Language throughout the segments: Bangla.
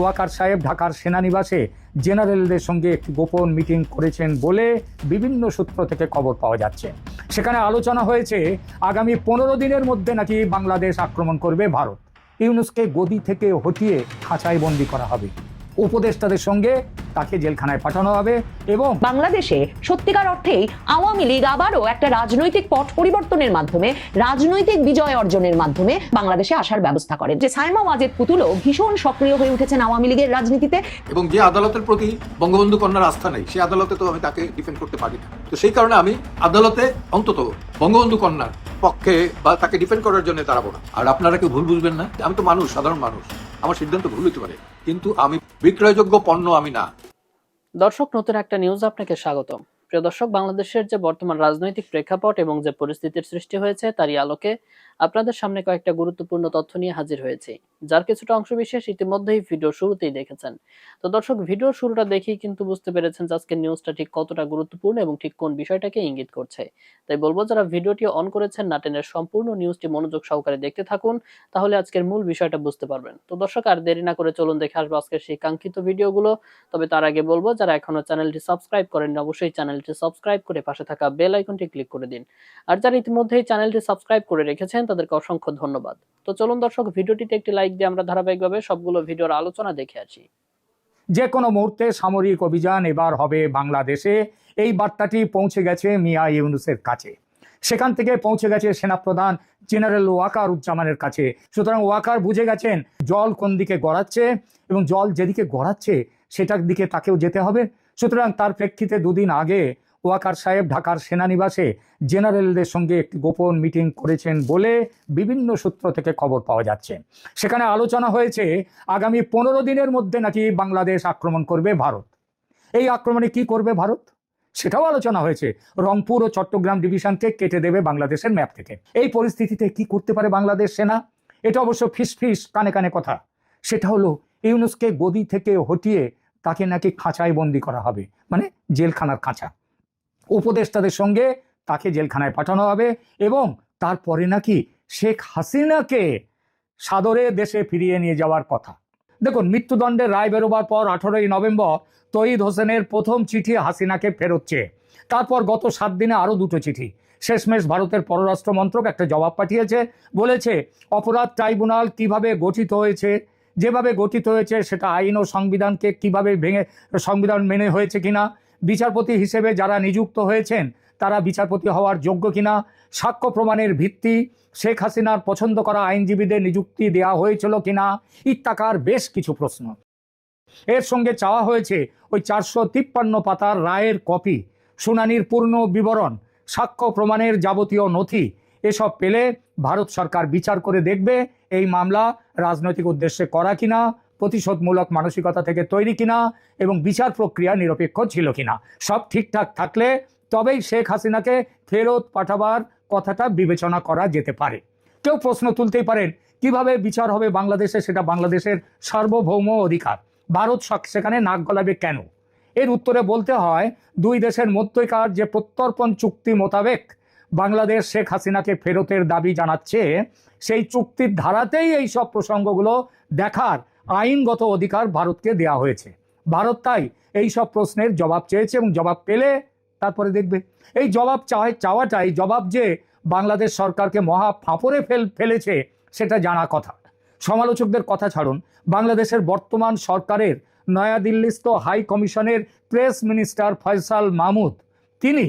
ওয়াকার সাহেব ঢাকার সেনানিবাসে জেনারেলদের সঙ্গে একটি গোপন মিটিং করেছেন বলে বিভিন্ন সূত্র থেকে খবর পাওয়া যাচ্ছে। সেখানে আলোচনা হয়েছে, আগামী পনেরো দিনের মধ্যে নাকি বাংলাদেশ আক্রমণ করবে ভারত। ইউনুসকে গদি থেকে হটিয়ে খাঁচায় বন্দি করা হবে। উপদেষ্টাদের সঙ্গে তাকে জেলখানায় পাঠানো হবে এবং বাংলাদেশে সত্যিকার অর্থেই আওয়ামী লীগ আবারও একটা রাজনৈতিক পট পরিবর্তনের মাধ্যমে রাজনৈতিক বিজয় অর্জনের মাধ্যমে বাংলাদেশে আসার ব্যবস্থা করে। যে সাইমা ওয়াজেদ পুতুলও ভীষণ সক্রিয় হয়ে উঠেছেন আওয়ামী লীগের রাজনীতিতে। এবং যে আদালতের প্রতি বঙ্গবন্ধু কন্যার আস্থা নেই সেই আদালতে তো আমি তাকে ডিফেন্ড করতে পারি না। তো সেই কারণে আমি আদালতে অন্তত বঙ্গবন্ধু কন্যার পক্ষে বা তাকে ডিফেন্ড করার জন্য দাঁড়াবো না। আর আপনারা কেউ ভুল বুঝবেন না? আমি তো মানুষ সাধারণ মানুষ। আমার সিদ্ধান্ত ভুল হতে পারে। কিন্তু আমি বিক্রয়যোগ্য পণ্য আমি না। দর্শক, নতুন একটা নিউজ আপনাকে স্বাগত প্রিয় দর্শক, বাংলাদেশের যে বর্তমান রাজনৈতিক প্রেক্ষাপট এবং যে পরিস্থিতির সৃষ্টি হয়েছে, তারই আলোকে আপনাদের সামনে কয়েকটা গুরুত্বপূর্ণ তথ্য নিয়ে হাজির হয়েছি, যার কিছুটা অংশবিশেষ ইতিমধ্যেই ভিডিও শুরুতেই দেখেছেন। তো দর্শক, ভিডিও শুরুটা দেখেই কিন্তু বুঝতে পেরেছেন যে আজকের নিউজটা ঠিক কতটা গুরুত্বপূর্ণ এবং ঠিক কোন বিষয়টাকে ইঙ্গিত করছে। তাই বলব, যারা ভিডিওটি অন করেছেন নাটেনের সম্পূর্ণ নিউজটি মনোযোগ সহকারে দেখতে থাকুন, তাহলে আজকের মূল বিষয়টা বুঝতে পারবেন। তো দর্শক, আর দেরি না করে চলুন দেখে আসব আজকের সেই কাঙ্ক্ষিত ভিডিওগুলো। তবে তার আগে বলব, যারা এখনও চ্যানেলটি সাবস্ক্রাইব করেননি, অবশ্যই চ্যানেলটি সাবস্ক্রাইব করে পাশে থাকা বেল আইকনটি ক্লিক করে দিন। আর যারা ইতিমধ্যেই চ্যানেলটি সাবস্ক্রাইব করে রেখেছেন তাদেরকে অসংখ্য ধন্যবাদ। তো চলুন দর্শক, ভিডিওটিতে একটি লাইক দিয়ে আমরা ধারাবাহিকভাবে সবগুলো ভিডিওর আলোচনা দেখে আসি। যে কোনো মুহূর্তে সামরিক অভিযান এবার হবে বাংলাদেশে। এই বার্তাটি পৌঁছে গেছে মিয়া ইউনুসের কাছে। সেখান থেকে পৌঁছে গেছে সেনাপ্রধান জেনারেল ওয়াকার উজ্জামানের কাছে। সুতরাং ওয়াকার বুঝে গেছেন, জল কোন দিকে গড়াচ্ছে এবং জল যেদিকে গড়াচ্ছে, সেটার দিকে তাকেও যেতে হবে। সুতরাং তার প্রেক্ষিতে দুদিন আগে ওয়াকার সাহেব ঢাকার সেনানিবাসে জেনারেলদের সঙ্গে একটি গোপন মিটিং করেছেন বলে বিভিন্ন সূত্র থেকে খবর পাওয়া যাচ্ছে। সেখানে আলোচনা হয়েছে, আগামী পনেরো দিনের মধ্যে নাকি বাংলাদেশ আক্রমণ করবে ভারত। এই আক্রমণে কি করবে ভারত? সেটাও আলোচনা হয়েছে। রংপুর ও চট্টগ্রাম ডিভিশনকে কেটে দেবে বাংলাদেশের ম্যাপ থেকে। এই পরিস্থিতিতে কি করতে পারে বাংলাদেশ সেনা? এটা অবশ্য ফিস ফিস কানে কানে কথা। সেটা হলো, ইউনুসকে গদি থেকে হটিয়ে তাকে নাকি খাঁচায় বন্দি করা হবে। মানে জেলখানার খাঁচা। উপদেষ্টাদের সঙ্গে তাকে জেলখানায় পাঠানো হবে এবং তারপরে নাকি শেখ হাসিনাকে সাদরে দেশে ফিরিয়ে নিয়ে যাওয়ার কথা। দেখুন মৃত্যুদণ্ডের রায় বেরোবার পর আঠারোই নভেম্বর তঈদ হোসেনের প্রথম চিঠি হাসিনাকে ফেরোচ্ছে তারপর গত সাত দিনে আরও দুটো চিঠি। শেষমেশ ভারতের পররাষ্ট্র মন্ত্রক একটা জবাব পাঠিয়েছে, বলেছে, অপরাধ ট্রাইব্যুনাল কীভাবে গঠিত হয়েছে, যেভাবে গঠিত হয়েছে সেটা আইন ও সংবিধানকে কীভাবে ভেঙে, সংবিধান মেনে হয়েছে কিনা বিচারপতি হিসেবে যারা নিযুক্ত হয়েছেন, তারা বিচারপতি হওয়ার যোগ্য কিনা, সাক্ষ্য প্রমাণের ভিত্তি, শেখ হাসিনার পছন্দ করা আইনজীবীদের নিযুক্তি দেওয়া হয়েছিল কিনা, ইত্যাকার বেশ কিছু প্রশ্ন। এর সঙ্গে চাওয়া হয়েছে ওই চারশো তিপ্পান্ন পাতার রায়ের কপি, শুনানির পূর্ণ বিবরণ, সাক্ষ্য প্রমাণের যাবতীয় নথি, এসব পেলে ভারত সরকার বিচার করে দেখবে এই মামলা রাজনৈতিক উদ্দেশ্যে করা কিনা প্রতিশোধমূলক মানসিকতা থেকে তৈরি কিনা এবং বিচার প্রক্রিয়া নিরপেক্ষ ছিল কিনা? সব ঠিকঠাক থাকলে তবেই শেখ হাসিনাকে ফেরত পাঠাবার কথাটা বিবেচনা করা যেতে পারে। কেউ প্রশ্ন তুলতেই পারেন, কীভাবে বিচার হবে বাংলাদেশে? সেটা বাংলাদেশের সার্বভৌম অধিকার। ভারত সেখানে নাক গলাবে কেন? এর উত্তরে বলতে হয়, দুই দেশের মধ্যকার যে প্রত্যর্পণ চুক্তি মোতাবেক বাংলাদেশ শেখ হাসিনাকে ফেরতের দাবি জানাচ্ছে, সেই চুক্তির ধারাতেই এই সব প্রসঙ্গগুলো দেখার আইনগত অধিকার ভারতকে দেওয়া হয়েছে। ভারত তাই এই সব প্রশ্নের জবাব চেয়েছে এবং জবাব পেলে তারপরে দেখবে। এই জবাব চাওয়াই চাওয়াটাই জবাব যে বাংলাদেশ সরকারকে মহা ফাঁপড়ে ফেল ফেলেছে সেটা জানা কথা। সমালোচকদের কথা ছাড়ুন। বাংলাদেশের বর্তমান সরকারের নয়াদিল্লিস্থ হাই কমিশনের প্রেস মিনিস্টার ফয়সাল মাহমুদ, তিনি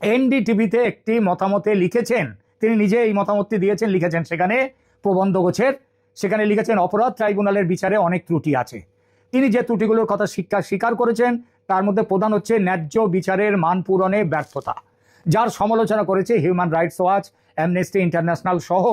এনডিটিভিতে একটি মতামতে লিখেছেন। তিনি নিজে এই মতামতটি দিয়েছেন, লিখেছেন সেখানে প্রবন্ধ গোছের সেখানে লিখেছেন, অপরাধ ট্রাইব্যুনালের বিচারে অনেক ত্রুটি আছে। তিনি যে ত্রুটিগুলোর কথা স্বীকার স্বীকার করেছেন, তার মধ্যে প্রধান হচ্ছে ন্যায্য বিচারের মান পূরণে ব্যর্থতা। যার সমালোচনা করেছে human rights watch, amnesty international সহ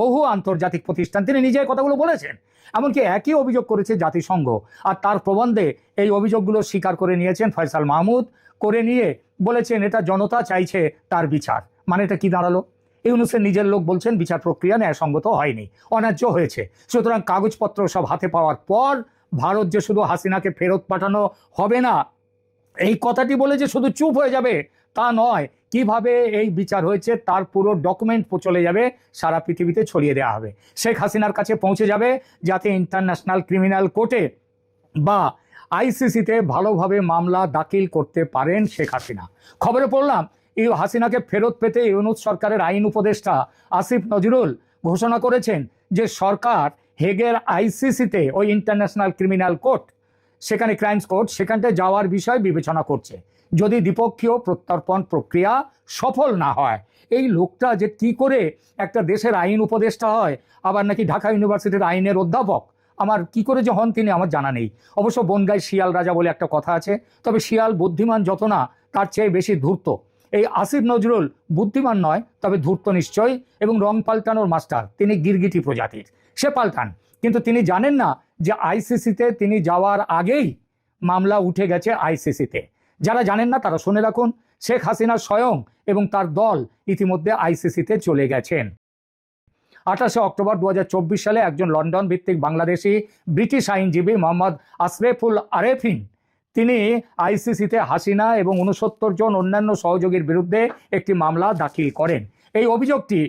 বহু আন্তর্জাতিক প্রতিষ্ঠান। তিনি নিজে এই কথাগুলো বলেছেন। এমনকি একই অভিযোগ করেছে জাতিসংঘ। আর তার প্রবন্ধে এই অভিযোগগুলো স্বীকার করে নিয়েছেন ফয়সাল মাহমুদ। করে নিয়ে বলেছেন, এটা জনতা চাইছে তার বিচার। মানে এটা কি দাঁড়াল? ইউনুসের নিজের লোক বলছেন, বিচার প্রক্রিয়া ন্যায়সঙ্গত হয়নি, অন্যায্য হয়েছে। সুতরাং কাগজপত্র সব হাতে পাওয়ার পর ভারত যে শুধু হাসিনাকে ফেরত পাঠানো হবে না, এই কথাটি বলে যে শুধু চুপ হয়ে যাবে, তা নয়, কীভাবে এই বিচার হয়েছে তার পুরো ডকুমেন্ট চলে যাবে, সারা পৃথিবীতে ছড়িয়ে দেওয়া হবে। শেখ হাসিনার কাছে পৌঁছে যাবে যাতে ইন্টারন্যাশনাল ক্রিমিনাল কোর্টে বা আইসিসিতে ভালোভাবে মামলা দাখিল করতে পারেন শেখ হাসিনা। খবরে পড়লাম হাসিনাকে ফেরত পেতে ইউনুস সরকারের আইন উপদেষ্টা আসিফ নজরুল ঘোষণা করেছেন যে সরকার হেগের আইসিসিতে ওই ইন্টারন্যাশনাল ক্রিমিনাল কোর্ট, সেখানে ক্রাইমস কোর্ট সেখানটায় যাওয়ার বিষয় বিবেচনা করছে। যদি দ্বিপক্ষীয় প্রত্যর্পণ প্রক্রিয়া সফল না হয়, এই লোকটা যে কি করে একটা দেশের আইন উপদেষ্টা হয়, আবার নাকি ঢাকা ইউনিভার্সিটির আইনের অধ্যাপক, আমার কি করে যে হন তিনি আমার জানা নেই। অবশ্য বনগায় শিয়াল রাজা বলে একটা কথা আছে, তবে শিয়াল বুদ্ধিমান যত না, তার চেয়ে বেশি ধূর্ত। এই আসিফ নজরুল বুদ্ধিমান নয়, তবে ধূর্ত নিশ্চয়ই এবং রং পাল্টানোর মাস্টার। তিনি গিরগিটি প্রজাতির। সে পাল্টান, কিন্তু তিনি জানেন না যে আইসিসিতে তিনি যাওয়ার আগেই মামলা উঠে গেছে আইসিসিতে। যারা জানেন না তারা শুনে রাখুন, শেখ হাসিনা স্বয়ং এবং তার দল ইতিমধ্যে আইসিসিতে চলে গেছেন। আঠাশে অক্টোবর দু হাজার চব্বিশ সালে একজন লন্ডন ভিত্তিক বাংলাদেশি ব্রিটিশ আইনজীবী মোহাম্মদ আশরেফুল আরেফিন তিনি আইসিসিতে হাসিনা এবং উনসত্তর জন অন্যান্য সহযোগীর বিরুদ্ধে একটি মামলা দাখিল করেন। এই অভিযোগটি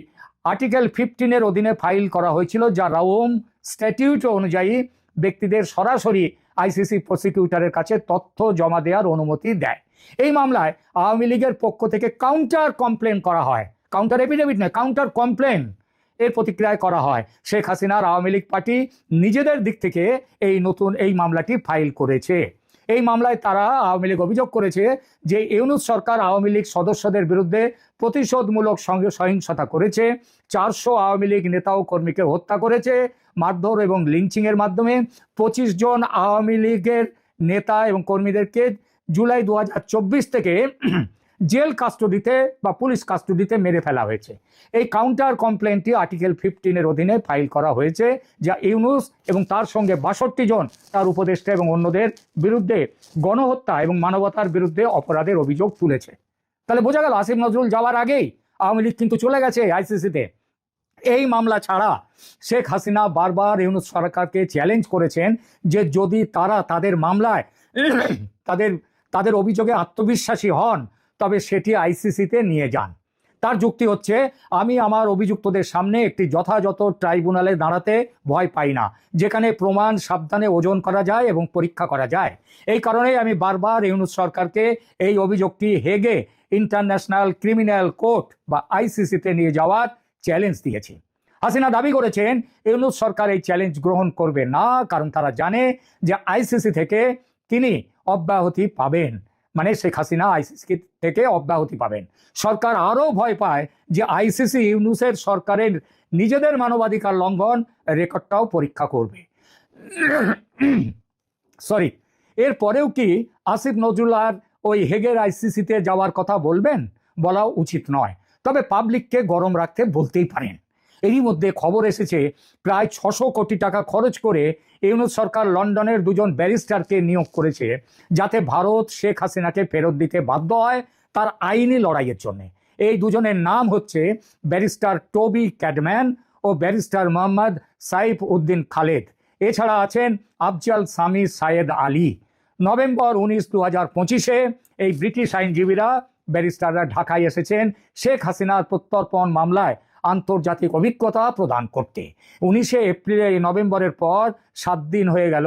আর্টিকেল ফিফটিনের অধীনে ফাইল করা হয়েছিল, যা রাওম স্ট্যাটিউট অনুযায়ী ব্যক্তিদের সরাসরি আইসিসি প্রসিকিউটরের কাছে তথ্য জমা দেওয়ার অনুমতি দেয়। এই মামলায় আওয়ামী লীগের পক্ষ থেকে কাউন্টার কমপ্লেন করা হয়। কাউন্টার এফিডেভিট নয়, কাউন্টার কমপ্লেন এর প্রতিক্রিয়ায় করা হয়। শেখ হাসিনার আওয়ামী লীগ পার্টি নিজেদের দিক থেকে এই নতুন, এই মামলাটি ফাইল করেছে। এই মামলায় তারা আওয়ামী লীগ অভিযোগ করেছে যে ইউনুস সরকার আওয়ামী লীগ সদস্যদের বিরুদ্ধে প্রতিশোধমূলক সঙ্গে সহিংসতা করেছে। চারশো আওয়ামী লীগ নেতা ও কর্মীকে হত্যা করেছে মারধর এবং লিঞ্চিংয়ের মাধ্যমে। পঁচিশ জন আওয়ামী লীগের নেতা এবং কর্মীদেরকে জুলাই দু হাজার চব্বিশ থেকে জেল কাস্টডিতে বা পুলিশ কাস্টডিতে মেরে ফেলা হয়েছে। এই কাউন্টার কমপ্লেনটি আর্টিকেল ফিফটিনের অধীনে ফাইল করা হয়েছে, যা ইউনুস এবং তার সঙ্গে বাষট্টি জন তার উপদেষ্টা এবং অন্যদের বিরুদ্ধে গণহত্যা এবং মানবতার বিরুদ্ধে অপরাধের অভিযোগ তুলেছে। তাহলে বোঝা গেল আসিফ নজরুল যাওয়ার আগেই আওয়ামী লীগ কিন্তু চলে গেছে আইসিসিতে এই মামলা ছাড়া শেখ হাসিনা বারবার ইউনুস সরকারকে চ্যালেঞ্জ করেছেন যে যদি তারা তাদের মামলায় তাদের তাদের অভিযোগে আত্মবিশ্বাসী হন তবে সেটি আইসিসিতে নিয়ে যান। তার যুক্তি হচ্ছে, আমি আমার অভিযুক্তদের সামনে একটি যথাযথ ট্রাইব্যুনালে দাঁড়াতে ভয় পাই না, যেখানে প্রমাণ সাবধানে ওজন করা যায় এবং পরীক্ষা করা যায়। এই কারণেই আমি বারবার ইউনুস সরকারকে এই অভিযোগটি হেগে ইন্টারন্যাশনাল ক্রিমিনাল কোর্ট বা আইসিসিতে নিয়ে যাওয়ার চ্যালেঞ্জ দিয়েছি। হাসিনা দাবি করেছেন, ইউনুস সরকার এই চ্যালেঞ্জ গ্রহণ করবে না, কারণ তারা জানে যে আইসিসি থেকে তিনি অব্যাহতি পাবেন। মানে শেখ হাসিনা আইসিসি থেকে অব্যাহতি পাবেন। সরকার আরও ভয় পায় যে আইসিসি ইউনুসের সরকারের নিজেদের মানবাধিকার লঙ্ঘন রেকর্ডটাও পরীক্ষা করবে। সরি, এরপরেও কি আসিফ নজরুল আর ওই হেগের আইসিসিতে যাওয়ার কথা বলবেন? বলা উচিত নয়। তবে পাবলিককে গরম রাখতে বলতেই পারেন। এরই মধ্যে খবর এসেছে, প্রায় ছশো কোটি টাকা খরচ করে ইউনুস সরকার লন্ডনের দুজন ব্যারিস্টারকে নিয়োগ করেছে, যাতে ভারত শেখ হাসিনাকে ফেরত দিতে বাধ্য হয় তার আইনি লড়াইয়ের জন্য। এই দুজনের নাম হচ্ছে ব্যারিস্টার টবি ক্যাডম্যান ও ব্যারিস্টার মোহাম্মদ সাইফ উদ্দিন খালেদ। এছাড়া আছেন আফজাল সামি সায়েদ আলী। নভেম্বর উনিশ দু হাজার পঁচিশে এই ব্রিটিশ আইনজীবীরা ব্যারিস্টাররা ঢাকায় এসেছেন শেখ হাসিনার প্রত্যর্পণ মামলায়। আন্তর্জাতিক অভিজ্ঞতা প্রদান করতে। উনিশে এপ্রিলে এই নভেম্বরের পর সাত দিন হয়ে গেল,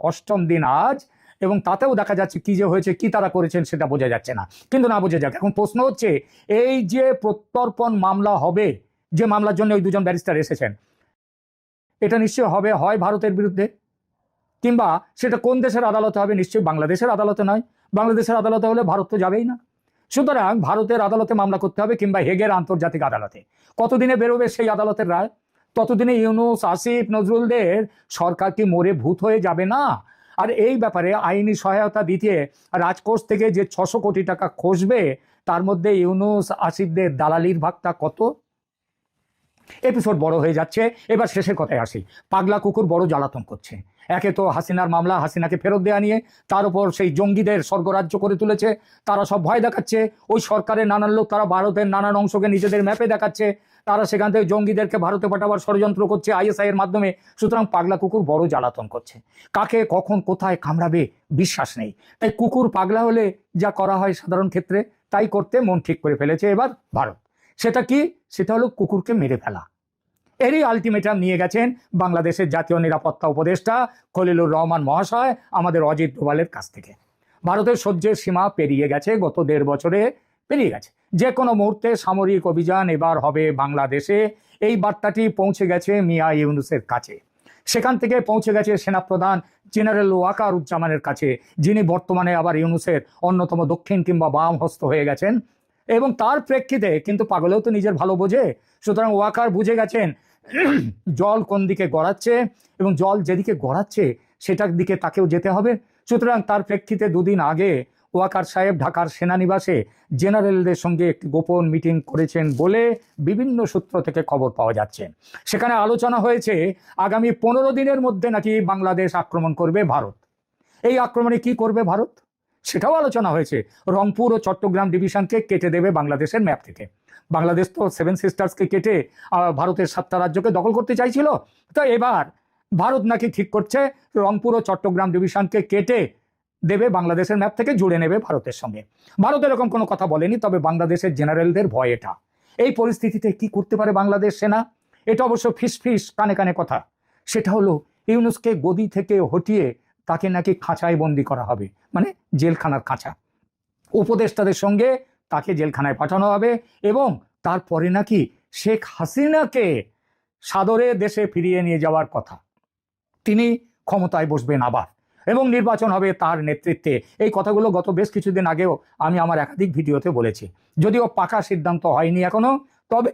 অষ্টম দিন আজ, এবং তাতেও দেখা যাচ্ছে কি যে হয়েছে, কি তারা করেছেন সেটা বোঝা যাচ্ছে না। কিন্তু না বোঝা যাক, এখন প্রশ্ন হচ্ছে, এই যে প্রত্যর্পণ মামলা হবে, যে মামলার জন্য ওই দুজন ব্যারিস্টার এসেছেন, এটা নিশ্চয়ই হবে, হয় ভারতের বিরুদ্ধে? কিংবা সেটা কোন দেশের আদালতে হবে নিশ্চয়ই বাংলাদেশের আদালতে নয়। বাংলাদেশের আদালতে হলে ভারত তো যাবেই না। সুতরাং ভারতের আদালতে মামলা করতে হবে কিংবা হেগের আন্তর্জাতিক আদালতে। কতদিনে বেরোবে সেই আদালতের রায়? ততদিনে ইউনুস, আসিফ, নজরুলদের সরকার কি মরে ভূত হয়ে যাবে না? আর এই ব্যাপারে আইনি সহায়তা দিতে রাজকোষ থেকে যে ছশো কোটি টাকা খসবে, তার মধ্যে ইউনুস, আসিফদের দালালির ভাগটা কত? এপিসোড বড় হয়ে যাচ্ছে। এবার শেষের কথায় আসি। পাগলা কুকুর বড় জ্বালাতন করছে। একে তো হাসিনার মামলা, হাসিনাকে ফেরত দেওয়া নিয়ে তার উপর সেই জঙ্গিদের স্বর্গরাজ্য করে তুলেছে। তারা সব ভয় দেখাচ্ছে। ওই সরকারের নানান লোক, তারা ভারতের নানান অংশকে নিজেদের ম্যাপে দেখাচ্ছে। তারা সেখান থেকে জঙ্গিদেরকে ভারতে পাঠাবার ষড়যন্ত্র করছে আইএসআই এর মাধ্যমে। সুতরাং পাগলা কুকুর বড় জ্বালাতন করছে। কাকে, কখন, কোথায় কামড়াবে বিশ্বাস নেই। তাই কুকুর পাগলা হলে যা করা হয় সাধারণ ক্ষেত্রে, তাই করতে মন ঠিক করে ফেলেছে এবার ভারত। সেটা কি? সেটা হলো কুকুরকে মেরে ফেলা। এরই আলটিমেটাম নিয়ে গেছেন বাংলাদেশের জাতীয় নিরাপত্তা উপদেষ্টা খলিলুর রহমান মহাশয়, আমাদের অজিত ডোভালের কাছ থেকে। ভারতের সহ্যের সীমা পেরিয়ে গেছে, গত দেড় বছরে পেরিয়ে গেছে। যে কোনো মুহূর্তে সামরিক অভিযান এবার হবে বাংলাদেশে। এই বার্তাটি পৌঁছে গেছে মিয়া ইউনুসের কাছে। সেখান থেকে পৌঁছে গেছে সেনাপ্রধান জেনারেল ওয়াকার উজ্জামানের কাছে, যিনি বর্তমানে আবার ইউনুসের অন্যতম দক্ষিণ কিংবা বাম হস্ত হয়ে গেছেন। এবং তার প্রেক্ষিতে কিন্তু পাগলেও তো নিজের ভালো বোঝে। সুতরাং ওয়াকার বুঝে গেছেন জল কোন দিকে গড়াচ্ছে এবং জল যেদিকে গড়াচ্ছে সেটার দিকে তাকেও যেতে হবে। সুতরাং তার প্রেক্ষিতে দুদিন আগে ওয়াকার সাহেব ঢাকার সেনানিবাসে জেনারেলদের সঙ্গে একটি গোপন মিটিং করেছেন বলে বিভিন্ন সূত্র থেকে খবর পাওয়া যাচ্ছে। সেখানে আলোচনা হয়েছে, আগামী পনেরো দিনের মধ্যে নাকি বাংলাদেশ আক্রমণ করবে ভারত। এই আক্রমণে কি করবে ভারত? সেটাও আলোচনা হয়েছে। রংপুর ও চট্টগ্রাম ডিভিশনকে কেটে দেবে বাংলাদেশের ম্যাপ থেকে। বাংলাদেশ তো সেভেন সিস্টার্সকে কেটে ভারতের সাতটা রাজ্যকে দখল করতে চাইছিল। তো এবার ভারত নাকি ঠিক করছে, রংপুর ও চট্টগ্রাম ডিভিশনকে কেটে দেবে বাংলাদেশের ম্যাপ থেকে, জুড়ে নেবে ভারতের সঙ্গে। ভারত এরকম কোনো কথা বলেনি, তবে বাংলাদেশের জেনারেলদের ভয় এটা। এই পরিস্থিতিতে কি করতে পারে বাংলাদেশ সেনা? এটা অবশ্য ফিস ফিস, কানে কানে কথা। সেটা হলো, ইউনুসকে গদি থেকে হটিয়ে তাকে নাকি খাঁচায় বন্দি করা হবে। মানে জেলখানার খাঁচা। উপদেষ্টাদের সঙ্গে তাকে জেলখানায় পাঠানো হবে এবং তারপরে নাকি শেখ হাসিনাকে সাদরে দেশে ফিরিয়ে নিয়ে যাওয়ার কথা। তিনি ক্ষমতায় বসবেন আবার এবং নির্বাচন হবে তার নেতৃত্বে। এই কথাগুলো গত বেশ কিছুদিন আগেও আমি আমার একাধিক ভিডিওতে বলেছি। যদিও পাকা সিদ্ধান্ত হয়নি এখনও, তবে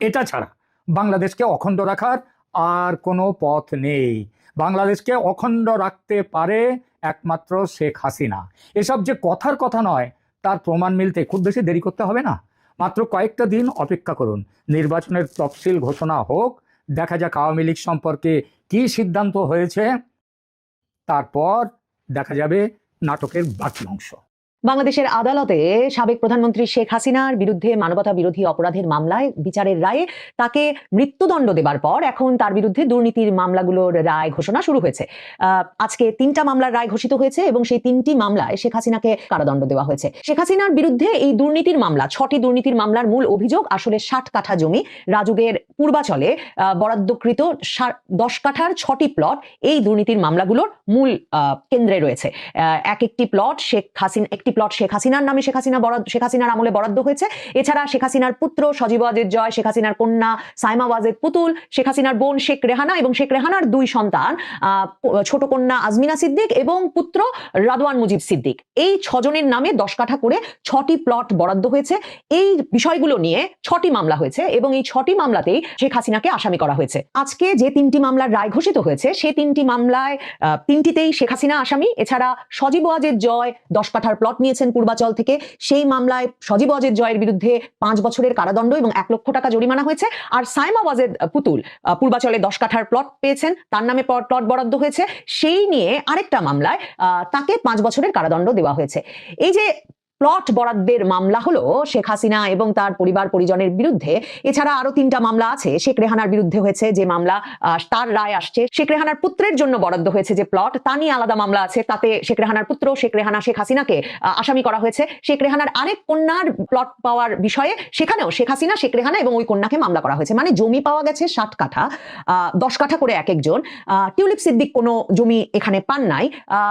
এটা ছাড়া বাংলাদেশকে অখণ্ড রাখার আর কোনো পথ নেই। বাংলাদেশকে অখণ্ড রাখতে পারে একমাত্র শেখ হাসিনা। এসব যে কথার কথা নয় তার প্রমাণ মিলতে খুব বেশি দেরি করতে হবে না। মাত্র কয়েকটা দিন অপেক্ষা করুন। নির্বাচনের তফসিল ঘোষণা হোক, দেখা যাক আওয়ামী লীগ সম্পর্কে কি সিদ্ধান্ত হয়েছে। তারপর দেখা যাবে নাটকের বাকি অংশ। বাংলাদেশের আদালতে সাবেক প্রধানমন্ত্রী শেখ হাসিনার বিরুদ্ধে মানবতা বিরোধী অপরাধের মামলায় বিচারের রায়ে তাকে মৃত্যুদণ্ড দেবার পর এখন তার বিরুদ্ধে দুর্নীতির মামলাগুলোর রায় ঘোষণা শুরু হয়েছে। আজকে তিনটা মামলার রায় ঘোষিত হয়েছে এবং সেই তিনটি মামলায় শেখ হাসিনাকে কারাদণ্ড দেওয়া হয়েছে। শেখ হাসিনার বিরুদ্ধে এই দুর্নীতির মামলা, ছটি দুর্নীতির মামলার মূল অভিযোগ আসলে ষাট কাঠা জমি রাজুগের পূর্বাচলে বরাদ্দকৃত দশ কাঠার ছটি প্লট এই দুর্নীতির মামলাগুলোর মূল কেন্দ্রে রয়েছে। এক একটি প্লট শেখ হাসিনা, একটি প্লট শেখ হাসিনার নামে শেখ হাসিনা বরাদ্দ শেখ হাসিনার আমলে বরাদ্দ হয়েছে। এছাড়া শেখ হাসিনার পুত্র সজীব ওয়াজেদ জয় শেখ হাসিনার কন্যা সাইমা ওয়াজেদ পুতুল শেখ হাসিনার বোন শেখ রেহানা এবং শেখ রেহানার দুই সন্তান ছোট কন্যা আজমিনা সিদ্দিক এবং পুত্র রাদওয়ান মুজিব সিদ্দিক। এই ছজনের নামে দশ কাঠা করে ছটি প্লট বরাদ্দ হয়েছে। এই বিষয়গুলো নিয়ে ছটি মামলা হয়েছে এবং এই ছটি মামলাতেই শেখ হাসিনাকে আসামি করা হয়েছে। আজকে যে তিনটি মামলার রায় ঘোষিত হয়েছে, সে তিনটি মামলায় তিনটিতেই শেখ হাসিনা আসামি। এছাড়া সজীব ওয়াজেদ জয় দশ কাঠার প্লট নিয়েছেন পূর্বাচল থেকে। সেই মামলায় সজীব অজিত জয়ের বিরুদ্ধে পাঁচ বছরের কারাদণ্ড এবং এক লক্ষ টাকা জরিমানা হয়েছে। আর সাইমা ওয়াজেদ পুতুল পূর্বাচলে দশ কাঠার প্লট পেয়েছেন। তার নামে প্লট বরাদ্দ হয়েছে। সেই নিয়ে আরেকটা মামলায় তাকে পাঁচ বছরের কারাদণ্ড দেওয়া হয়েছে। এই যে প্লট বরাদ্দের মামলা হলো শেখ হাসিনা এবং তার পরিবার পরিজনের বিরুদ্ধে। এছাড়া আরও তিনটা মামলা আছে। শেখ রেহানার বিরুদ্ধে হয়েছে যে মামলা তার রায় আসছে। শেখ রেহানার পুত্রের জন্য বরাদ্দ হয়েছে যে প্লট, তা নিয়ে আলাদা মামলা আছে। তাতে শেখ রেহানার পুত্র, শেখ রেহানা, শেখ হাসিনাকে আসামি করা হয়েছে। শেখ রেহানার আরেক কন্যার প্লট পাওয়ার বিষয়ে সেখানেও শেখ হাসিনা, শেখ রেহানা এবং ওই কন্যাকে মামলা করা হয়েছে। মানে জমি পাওয়া গেছে ষাট কাঠা দশ কাঠা করে এক একজন। টিউলিপ সিদ্দিক কোনো জমি এখানে পান নাই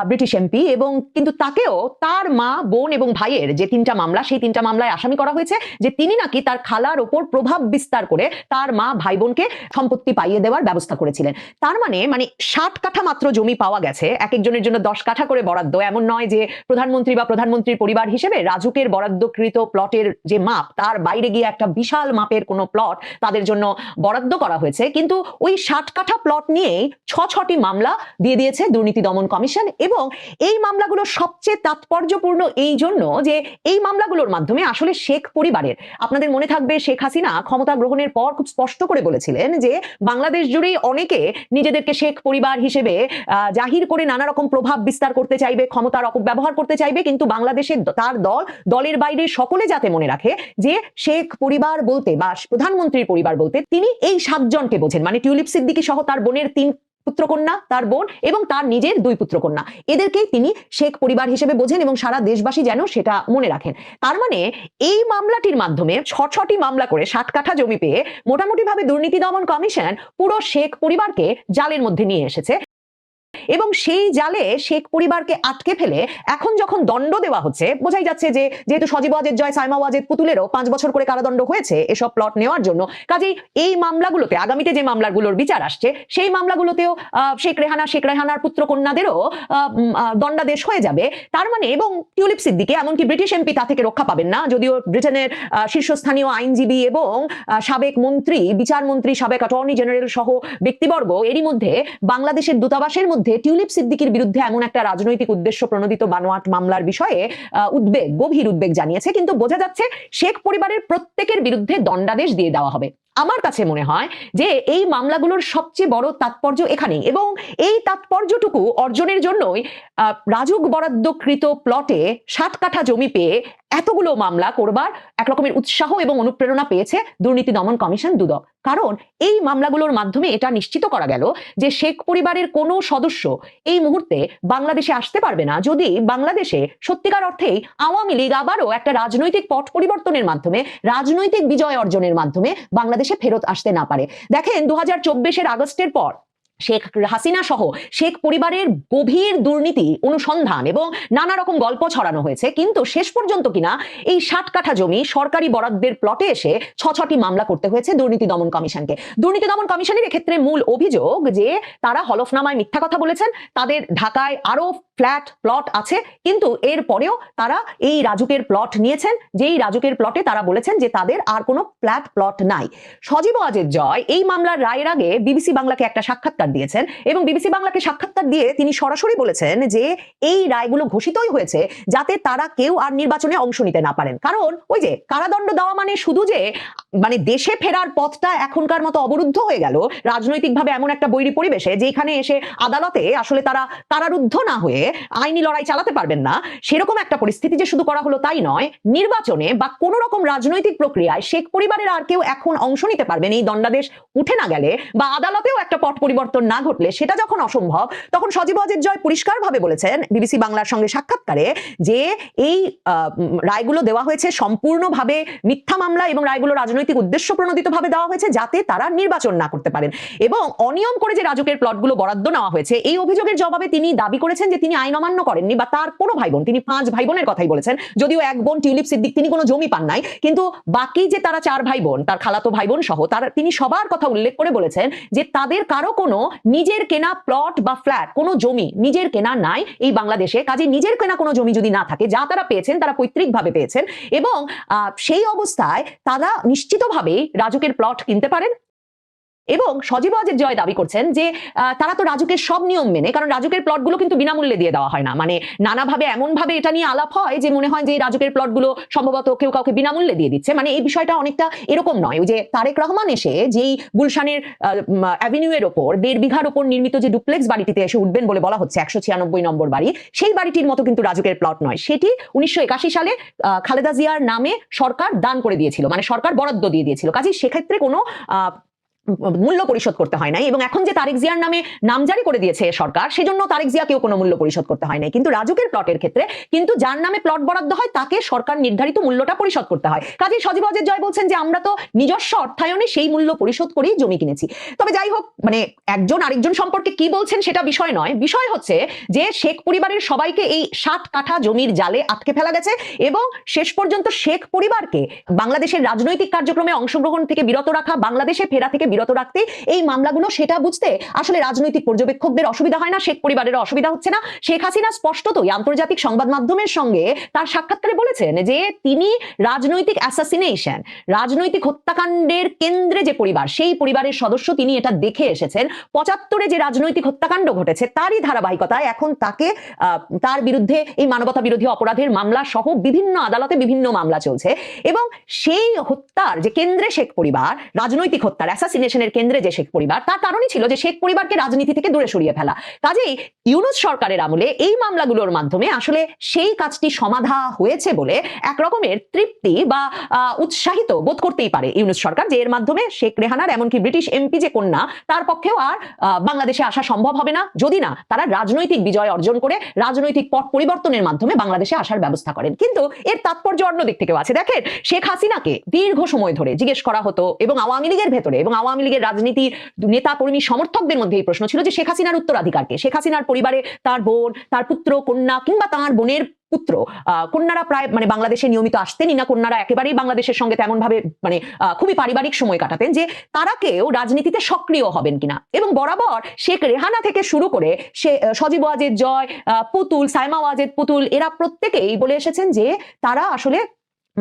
ব্রিটিশ এমপি এবং কিন্তু তাকেও তার মা, বোন এবং ভাইয়ের যে তিনটা মামলা, সেই তিনটা মামলায় আসামি করা হয়েছে যে তিনি নাকি তার খালার ওপর প্রভাব বিস্তার করে তার মা ভাই বোনকে সম্পত্তি পাইয়ে দেওয়ার ব্যবস্থা করেছিলেন। তার মানে মানে ষাট কাঠা মাত্র জমি পাওয়া গেছে, এক একজনের জন্য দশ কাঠা করে বরাদ্দ। এমন নয় যে প্রধানমন্ত্রী বা প্রধানমন্ত্রীর পরিবার হিসেবে রাজুকের বরাদ্দকৃত প্লটের যে মাপ, তার বাইরে গিয়ে একটা বিশাল মাপের কোনো প্লট তাদের জন্য বরাদ্দ করা হয়েছে। কিন্তু ওই ষাট কাঠা প্লট নিয়েই ছ ছটি মামলা দিয়ে দিয়েছে দুর্নীতি দমন কমিশন এবং এই মামলাগুলো সবচেয়ে তাৎপর্যপূর্ণ এই জন্য যে এই মামলাগুলোর মাধ্যমে আসলে শেখ পরিবারের, আপনাদের মনে থাকবে শেখ হাসিনা ক্ষমতা গ্রহণের পর খুব স্পষ্ট করে বলেছিলেন যে বাংলাদেশ জুড়েই অনেকে নিজেদেরকে শেখ পরিবার হিসেবে জাহির করে নানা রকম প্রভাব বিস্তার করতে চাইবে, ক্ষমতার অপব্যবহার করতে চাইবে, কিন্তু বাংলাদেশের তার দল, দলের বাইরে সকলে যাতে মনে রাখে যে শেখ পরিবার বলতে বা প্রধানমন্ত্রীর পরিবার বলতে তিনি এই সাতজনকে বোঝেন। মানে টিউলিপ সিদ্দিকী সহ তার বোনের তিন পুত্রকন্যা, তার বোন এবং তার নিজের দুই পুত্রকন্যা। এদেরকেই তিনি শেখ পরিবার হিসেবে বোঝেন এবং সারা দেশবাসী যেন সেটা মনে রাখেন। তার মানে এই মামলাটির মাধ্যমে ছ ছটি মামলা করে ষাট কাঠা জমি পেয়ে মোটামুটি ভাবে দুর্নীতি দমন কমিশন পুরো শেখ পরিবারকে জালের মধ্যে নিয়ে এসেছে। এবং সেই জালে শেখ পরিবারকে আটকে ফেলে এখন যখন দণ্ড দেওয়া হচ্ছে, বোঝাই যাচ্ছে যে যেহেতু সজীব ওয়াজেদ, জয় সাইমা ওয়াজেদ পুতুলেরও পাঁচ বছর করে কারাদণ্ড হয়েছে এসব প্লট নেওয়ার জন্য। কাজেই এই মামলাগুলোতে, আগামীতে যে মামলাগুলোর বিচার আসছে, সেই মামলাগুলোতেও শেখ রেহানা, শেখ রেহানার পুত্র কন্যাদেরও দণ্ডাদেশ হয়ে যাবে। তার মানে এবং টিউলিপ সিদ্দিকে, এমনকি ব্রিটিশ এমপি তা থেকে রক্ষা পাবেন না, যদিও ব্রিটেনের শীর্ষস্থানীয় আইনজীবী এবং সাবেক মন্ত্রী, বিচারমন্ত্রী, সাবেক অ্যাটর্নি জেনারেল সহ ব্যক্তিবর্গ, এরই মধ্যে বাংলাদেশের দূতাবাসের মধ্যে টিউলিপ সিদ্দিকির বিরুদ্ধে এমন একটা রাজনৈতিক উদ্দেশ্য প্রণোদিত বানোয়াট মামলার বিষয়ে উদ্বেগ, গভীর উদ্বেগ জানিয়েছে। কিন্তু বোঝা যাচ্ছে শেখ পরিবারের প্রত্যেকের বিরুদ্ধে দণ্ডাদেশ দিয়ে দেওয়া হবে। আমার কাছে মনে হয় যে এই মামলাগুলোর সবচেয়ে বড় তাৎপর্য এখানেই। এবং এই তাৎপর্যটুকু অর্জনের জন্যই রাজুক বরাদ্দকৃত প্লটে সাত কাঠা জমি পেয়ে এতগুলো মামলা করবার এক রকমের উৎসাহ এবং অনুপ্রেরণা পেয়েছে দুর্নীতি দমন কমিশন দুদক। কারণ এই মামলাগুলোর মাধ্যমে এটা নিশ্চিত করা গেল যে শেখ পরিবারের কোনো সদস্য এই মুহূর্তে বাংলাদেশে আসতে পারবে না, যদি বাংলাদেশে সত্যিকার অর্থেই আওয়ামী লীগ আবারও একটা রাজনৈতিক পট পরিবর্তনের মাধ্যমে, রাজনৈতিক বিজয় অর্জনের মাধ্যমে বাংলাদেশে ফেরত আসতে না পারে। দেখেন দু হাজার চব্বিশের আগস্টের পর শেখ হাসিনা সহ শেখ পরিবারের গভীর দুর্নীতি অনুসন্ধান এবং নানা রকম গল্প ছড়ানো হয়েছে। কিন্তু শেষ পর্যন্ত কিনা এই ষাট কাঠা জমি সরকারি বরাদ্দের প্লটে এসে ছ ছটি মামলা করতে হয়েছে দুর্নীতি দমন কমিশনকে। দুর্নীতি দমন কমিশনের এক্ষেত্রে মূল অভিযোগ যে, তারা হলফনামায় মিথ্যা কথা বলেছেন, তাদের ঢাকায় আরও ফ্ল্যাট প্লট আছে, কিন্তু এর পরেও তারা এই রাজুকের প্লট নিয়েছেন, যেই রাজুকের প্লটে তারা বলেছেন যে, তাদের আর কোনো ফ্ল্যাট প্লট নাই। সজীব ওয়াজেদ জয় এই মামলার রায়ের আগে বিবিসি বাংলাকে একটা সাক্ষাৎকার দিয়েছেন এবং বিবিসি বাংলাকে সাক্ষাৎকার দিয়ে তিনি সরাসরি বলেছেন যে এই রায়গুলো ঘোষিতই হয়েছে যাতে তারা কেউ আর নির্বাচনে অংশ নিতে না পারেন। কারণ ওই যে কারাদণ্ড দেওয়া মানে শুধু যে মানে দেশে ফেরার পথটা এখনকার মতো অবরুদ্ধ হয়ে গেল, রাজনৈতিকভাবে এমন একটা বৈরী পরিবেশে যেখানে এসে আদালতে আসলে তারা কারারুদ্ধ না হয়ে আইনি লড়াই চালাতে পারবেন না, সেরকম একটা পরিস্থিতি যে শুধু করা হলো তাই নয়। নির্বাচনে বা কোনো রকম রাজনৈতিক প্রক্রিয়ায় শেখ পরিবারের আর কেউ এখন অংশ নিতে পারবেন, এই দণ্ডাদেশ উঠে না গেলে বা আদালতেও একটা পট পরিবর্তন না ঘটলে সেটা যখন অসম্ভব, তখন সজীব অজিত জয় পরিষ্কারভাবে বলেছেন বিবিসি বাংলার সঙ্গে সাক্ষাৎকারে যে এই রায়গুলো দেওয়া হয়েছে সম্পূর্ণভাবে মিথ্যা মামলা এবং রায়গুলো রাজনৈতিক উদ্দেশ্য প্রণোদিতভাবে দেওয়া হয়েছে যাতে তারা নির্বাচন না করতে পারেন। এবং অনিয়ম করে যে রাজুকের প্লটগুলো বরাদ্দ নেওয়া হয়েছে, এই অভিযোগের জবাবে তিনি দাবি করেছেন যে তিনি আইন অমান্য করেননি বা তার কোনো ভাই বোন, তিনি পাঁচ ভাই বোনের কথাই বলেছেন, যদিও এক বোন টিউলিপ সিদ্দিক, তিনি কোনো জমি পান নাই, কিন্তু বাকি যে তারা চার ভাই বোন, তার খালাতো ভাই বোন সহ, তার, তিনি সবার কথা উল্লেখ করে বলেছেন যে তাদের কারও কোনো নিজের কেনা প্লট বা ফ্ল্যাট কোনো জমি নিজের কেনা নাই এই বাংলাদেশে। কাজে নিজের কেনা কোনো জমি যদি না থাকে, যা তারা পেয়েছেন তারা পৈতৃকভাবে পেয়েছেন এবং সেই অবস্থায় তারা নিশ্চিতভাবেই রাজুকের প্লট কিনতে পারেন। এবং সজীব ওয়াজেদ জয় দাবি করছেন যে তারা তো রাজুকের সব নিয়ম মেনে, কারণ রাজুকের প্লটগুলো কিন্তু বিনামূল্যে দিয়ে দেওয়া হয় না। মানে নানাভাবে এমন ভাবে এটা নিয়ে আলাপ হয় যে, মনে হয় যে রাজুকের প্লটগুলো সম্ভবত কেউ কাউকে বিনামূল্যে দিয়ে দিচ্ছে। মানে এই বিষয়টা অনেকটা এরকম নয়। যে তারেক রহমান এসে যেই গুলশানের অ্যাভিনিউ এর ওপর, দেড় বিঘার ওপর নির্মিত যে ডুপ্লেক্স বাড়িটিতে এসে উঠবেন বলে বলা হচ্ছে, একশো ছিয়ানব্বই নম্বর বাড়ি, সেই বাড়িটির মতো কিন্তু রাজুকের প্লট নয়। সেটি উনিশশো একাশি সালে খালেদা জিয়ার নামে সরকার দান করে দিয়েছিল। মানে সরকার বরাদ্দ দিয়ে দিয়েছিল। কাজে সেক্ষেত্রে কোনো মূল্য পরিশোধ করতে হয় নাই এবং এখন যে তারেক জিয়ার নামে নামজারি করে দিয়েছে সরকার, সেজন্য তারেক জিয়াকেও কোনো মূল্য পরিশোধ করতে হয় নাই। কিন্তু রাজুকের প্লটের ক্ষেত্রে, কিন্তু যার নামে প্লট বরাদ্দ হয়, তাকে সরকার নির্ধারিত মূল্যটা পরিশোধ করতে হয়। কাজে সজীব অজয় জয় বলছেন যে, আমরা তো নিজস্ব অর্থায়নে সেই মূল্য পরিশোধ করেই জমি কিনেছি। তবে যাই হোক মানে একজন আরেকজন সম্পর্কে কি বলছেন সেটা বিষয় নয়। বিষয় হচ্ছে যে, শেখ পরিবারের সবাইকে এই সাত কাঠা জমির জালে আটকে ফেলা গেছে এবং শেষ পর্যন্ত শেখ পরিবারকে বাংলাদেশের রাজনৈতিক কার্যক্রমে অংশগ্রহণ থেকে বিরত রাখা, বাংলাদেশে ফেরা থেকে বিরত রাখতে, এই মামলাগুলো সেটা বুঝতে আসলে রাজনৈতিক পর্যবেক্ষকদের অসুবিধা হয় না, শেখ পরিবারের অসুবিধা হচ্ছে না। শেখ হাসিনা স্পষ্টতই আন্তর্জাতিক সংবাদ মাধ্যমের সঙ্গে তার সাক্ষাৎকারে বলেছেন যে তিনি রাজনৈতিক অ্যাসাসিনেশন রাজনৈতিক হত্যাকাণ্ডের কেন্দ্রে যে পরিবার, সেই পরিবারের সদস্য তিনি এটা দেখে এসেছেন। পঁচাত্তরে যে রাজনৈতিক হত্যাকাণ্ড ঘটেছে, তারই ধারাবাহিকতায় এখন তাকে তার বিরুদ্ধে এই মানবতা বিরোধী অপরাধের মামলা সহ বিভিন্ন আদালতে বিভিন্ন মামলা চলছে। এবং সেই হত্যার যে কেন্দ্রে শেখ পরিবার, রাজনৈতিক হত্যার অ্যাসাসিনেশন ফ্যাসিনেশনের কেন্দ্রে যে শেখ পরিবার, তার কারণই ছিল যে শেখ পরিবারকে রাজনীতি থেকে দূরে সরিয়ে ফেলা। কাজেই ইউনুস সরকারের আমলে এই মামলাগুলোর মাধ্যমে আসলে সেই কাজটি সমাধা হয়েছে বলে এক রকমের তৃপ্তি বা উৎসাহিত বোধ করতেই পারে ইউনুস সরকার, যে এর মাধ্যমে শেখ রেহানার এমনকি ব্রিটিশ এমপি যে কন্যা, তার পক্ষেও আর বাংলাদেশে আসা সম্ভব হবে না। যদি না, তারা রাজনৈতিক বিজয় অর্জন করে রাজনৈতিক পট পরিবর্তনের মাধ্যমে বাংলাদেশে আসার ব্যবস্থা করেন। কিন্তু এর তাৎপর্য অন্য দিক থেকেও আছে। দেখেন, শেখ হাসিনাকে দীর্ঘ সময় ধরে জিজ্ঞেস করা হতো এবং আওয়ামী লীগের ভেতরে এবং আওয়ামী লীগের রাজনীতির নেতা, কর্মী, সমর্থকদের মধ্যে এই প্রশ্ন ছিল যে শেখ হাসিনার উত্তরাধিকারকে। শেখ হাসিনার পরিবারে তার বোন, তার পুত্র, কন্যা কিংবা তার বোনের পুত্র কন্যারা প্রায় মানে বাংলাদেশে নিয়মিত আসতেনই না কন্যারা একেবারেই বাংলাদেশের সঙ্গে তেমন ভাবে মানে খুবই পারিবারিক সময় কাটাতেন যে তারা কেউ রাজনীতিতে সক্রিয় হবেন কিনা। এবং বরাবর শেখ রেহানা থেকে শুরু করে সে সজীব ওয়াজেদ, জয় পুতুল, সাইমা ওয়াজেদ, পুতুল, এরা প্রত্যেকেই বলে এসেছেন যে তারা আসলে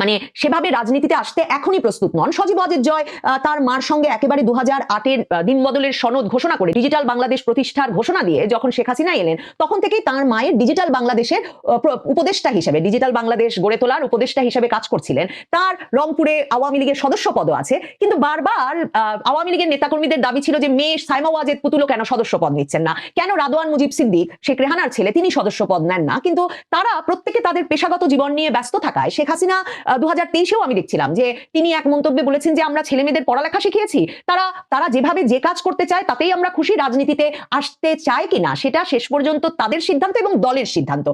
মানে সেভাবে রাজনীতিতে আসতে এখনই প্রস্তুত নন। সজীব ওয়াজেদ জয় তার মার সঙ্গে একেবারে দু হাজার আটের দিন বদলের সনদ ঘোষণা করে ডিজিটাল বাংলাদেশ প্রতিষ্ঠার ঘোষণা দিয়ে যখন শেখ হাসিনা এলেন, তখন থেকেই তার মায়ের ডিজিটাল বাংলাদেশের উপদেষ্টা হিসেবে, ডিজিটাল বাংলাদেশ গড়ে তোলার উপদেষ্টা হিসেবে কাজ করছিলেন। তার রংপুরে আওয়ামী লীগের সদস্য পদও আছে। কিন্তু বারবার আওয়ামী লীগের নেতাকর্মীদের দাবি ছিল যে মেয়ে সাইমা ওয়াজেদ পুতুলও কেন সদস্য পদ নিচ্ছেন না? কেন রাদওয়ান মুজিব সিদ্দিক, শেখ রেহানার ছেলে, তিনি সদস্য পদ নেন না? কিন্তু তারা প্রত্যেকে তাদের পেশাগত জীবন নিয়ে ব্যস্ত থাকায় শেখ হাসিনা দু তেইশেও আমি দেখছিলাম যে তিনি এক মন্তব্যে বলেছেন যে আমরা ছেলে মেয়েদের পড়ালেখা শিখিয়েছি, তারা তারা যেভাবে যে কাজ করতে চায় তাতেই আমরা খুশি রাজনীতিতে আসতে চায় কিনা, সেটা শেষ পর্যন্ত তাদের সিদ্ধান্ত এবং দলের সিদ্ধান্ত।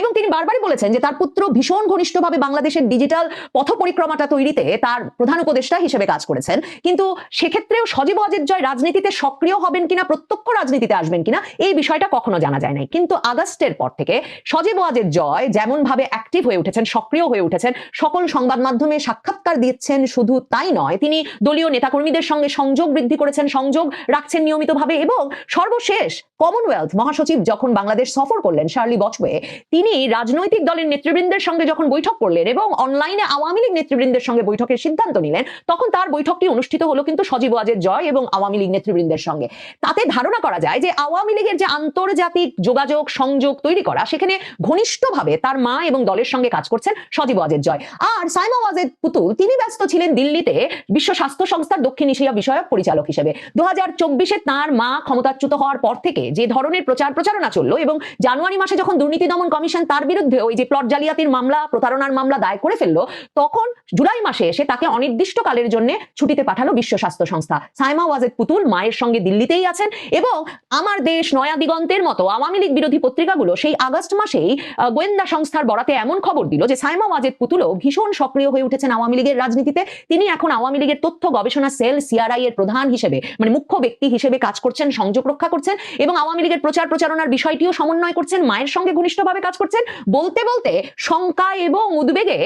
এবং তিনি বারবারই বলেছেন যে তার পুত্র ভীষণ ঘনিষ্ঠভাবে বাংলাদেশের ডিজিটাল পথ পরিক্রমাটা তৈরিতে তার প্রধান উপদেষ্টা হিসেবে কাজ করেছেন। কিন্তু সেক্ষেত্রেও সজীব অজিত জয় রাজনীতিতে সক্রিয় হবেন কিনা, প্রত্যক্ষ রাজনীতিতে আসবেন কিনা, এই বিষয়টা কখনো জানা যায় নাই। কিন্তু আগস্টের পর থেকে সজীব ওয়াজেদ জয় যেমন ভাবে অ্যাক্টিভ হয়ে উঠেছেন, সক্রিয় হয়ে উঠেছেন, সকল সংবাদ মাধ্যমে সাক্ষাৎকার দিচ্ছেন, শুধু তাই নয়, তিনি দলীয় নেতাকর্মীদের সঙ্গে সংযোগ বৃদ্ধি করেছেন, সংযোগ রাখছেন নিয়মিতভাবে এবং সর্বশেষ কমনওয়েলথ মহাসচিব যখন বাংলাদেশ সফর করলেন, শার্লি বচওয়ে তিনি রাজনৈতিক দলের নেতৃবৃন্দের সঙ্গে যখন বৈঠক করলেন এবং অনলাইনে আওয়ামী লীগ নেতৃবৃন্দের সঙ্গে বৈঠকের সিদ্ধান্ত নিলেন, তখন তার বৈঠকটি অনুষ্ঠিত হলো কিন্তু সজীব ওয়াজেদ জয় এবং আওয়ামী লীগ নেতৃবৃন্দের সঙ্গে। তাতে ধারণা করা যায় যে আওয়ামী লীগের যে আন্তর্জাতিক যোগাযোগ, সংযোগ তৈরি করা, সেখানে ঘনিষ্ঠভাবে তার মা এবং দলের সঙ্গে কাজ করছেন সজীব ওয়াজেদ জয়। আর সাইমা ওয়াজেদ পুতুল, তিনি ব্যস্ত ছিলেন দিল্লিতে বিশ্ব স্বাস্থ্য সংস্থার দক্ষিণ এশিয়া বিষয়ক পরিচালক হিসেবে। দু হাজার চব্বিশে তাঁর মা ক্ষমতাচ্যুত হওয়ার পর থেকে যে ধরনের প্রচার প্রচারণা চলল এবং জানুয়ারি মাসে যখন দুর্নীতি দমন কমিশন তার বিরুদ্ধে ওই যে প্লট জালিয়াতির মামলা, প্রতারণার মামলা দায় করে ফেলল, তখন জুলাই মাসে এসে তাকে অনির্দিষ্টকালের জন্য ছুটিতে পাঠালো বিশ্ব স্বাস্থ্য সংস্থা। সাইমা ওয়াজেদ পুতুল মায়ের সঙ্গে দিল্লিতেই আছেন এবং আমার দেশ নয়া দিগন্তের মতো আওয়ামী লীগ বিরোধী পত্রিকাগুলো সেই আগস্ট মাসেই গোয়েন্দা সংস্থার বরাতে এমন খবর দিল যে সাইমা ওয়াজেদ পুতুলও ভীষণ সক্রিয় হয়ে উঠেছেন আওয়ামী লীগের রাজনীতিতে। তিনি এখন আওয়ামী লীগের তথ্য গবেষণা সেল সিআরআই এর প্রধান হিসেবে মানে মুখ্য ব্যক্তি হিসেবে কাজ করছেন, সংযোগ রক্ষা করছেন এবং আওয়ামী লীগের প্রচার প্রচারণার বিষয়টিও সমন্বয় করছেন, মায়ের সঙ্গে ঘনিষ্ঠভাবে কাজ করছেন। বলতে বলতে শঙ্কা এবং উদ্বেগে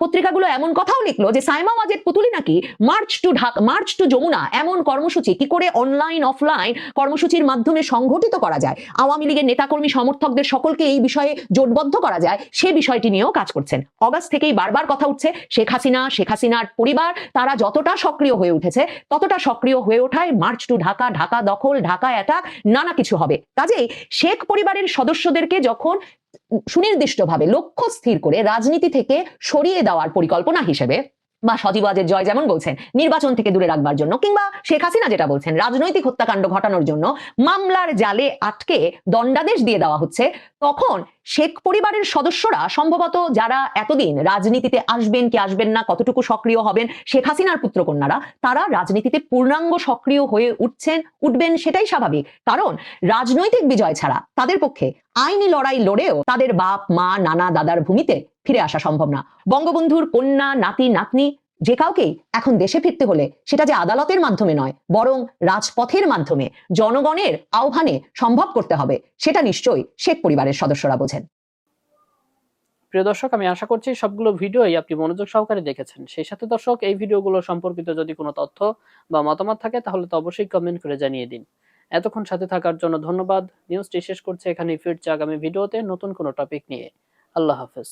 পত্রিকাগুলো এমন কথাও লিখলো যে, সাইমা ওয়াজেদ পুতুলি নাকি march to Dhaka, march to Jamuna এমন কর্মসূচি কি করে অনলাইন, অফলাইন কর্মসূচির মাধ্যমে সংগঠিত করা যায়? আওয়ামী লীগের নেতাকর্মী, সমর্থকদের সকলকে এই বিষয়ে জোটবদ্ধ করা যায়? সে বিষয়টি নিয়েও কাজ করছেন। অগাস্ট থেকেই বারবার কথা উঠছে, শেখ হাসিনা, শেখ হাসিনার পরিবার, তারা যতটা সক্রিয় হয়ে উঠেছে, ততটা সক্রিয় হয়ে ওঠায় মার্চ টু ঢাকা ঢাকা দখল, ঢাকা অ্যাটাক, নানা কিছু হবে। কাজেই শেখ পরিবারের সদস্যদেরকে যখন সুনির্দিষ্টভাবে লক্ষ্য স্থির করে রাজনীতি থেকে সরিয়ে দেওয়ার পরিকল্পনা হিসেবে বা ওয়াজেদ জয় যেমন বলছেন, নির্বাচন থেকে দূরে রাখবার জন্য কিংবা শেখ হাসিনা যেটা বলছেন, রাজনৈতিক হত্যাকাণ্ড ঘটানোর জন্য মামলার জালে আটকে দণ্ডাদেশ দিয়ে দেওয়া হচ্ছে, তখন শেখ পরিবারের সদস্যরা সম্ভবত যারা এতদিন রাজনীতিতে আসবেন কি আসবেন না, কতটুকু সক্রিয় হবেন, শেখ হাসিনার পুত্রকন্যারা, তারা রাজনীতিতে পূর্ণাঙ্গ সক্রিয় হয়ে উঠছেন, উঠবেন সেটাই স্বাভাবিক। কারণ রাজনৈতিক বিজয় ছাড়া তাদের পক্ষে আইনি লড়াই লড়েও তাদের বাপ, মা, নানা, দাদার ভূমিতে ফিরে আসা সম্ভব না। বঙ্গবন্ধুর কন্যা, নাতি, নাতনি যে কাউকেই এখন দেশে ফিরতে হলে সেটা যে আদালতের মাধ্যমে নয়, বরং রাজপথের মাধ্যমে জনগণের আহ্বানে সম্ভব করতে হবে, সেটা নিশ্চয়ই শেখ পরিবারের সদস্যরা বোঝেন। প্রিয় দর্শক, আমি আশা করছি সবগুলো ভিডিওই আপনি মনোযোগ সহকারে দেখেছেন। সেই সাথে দর্শক, এই ভিডিওগুলো সম্পর্কিত যদি কোনো তথ্য বা মতামত থাকে, তাহলে তো অবশ্যই কমেন্ট করে জানিয়ে দিন। এতক্ষণ সাথে থাকার জন্য ধন্যবাদ। নিউজটি শেষ করছে এখানে ফিরছে আগামী ভিডিওতে নতুন কোনো টপিক নিয়ে। আল্লাহ হাফেজ।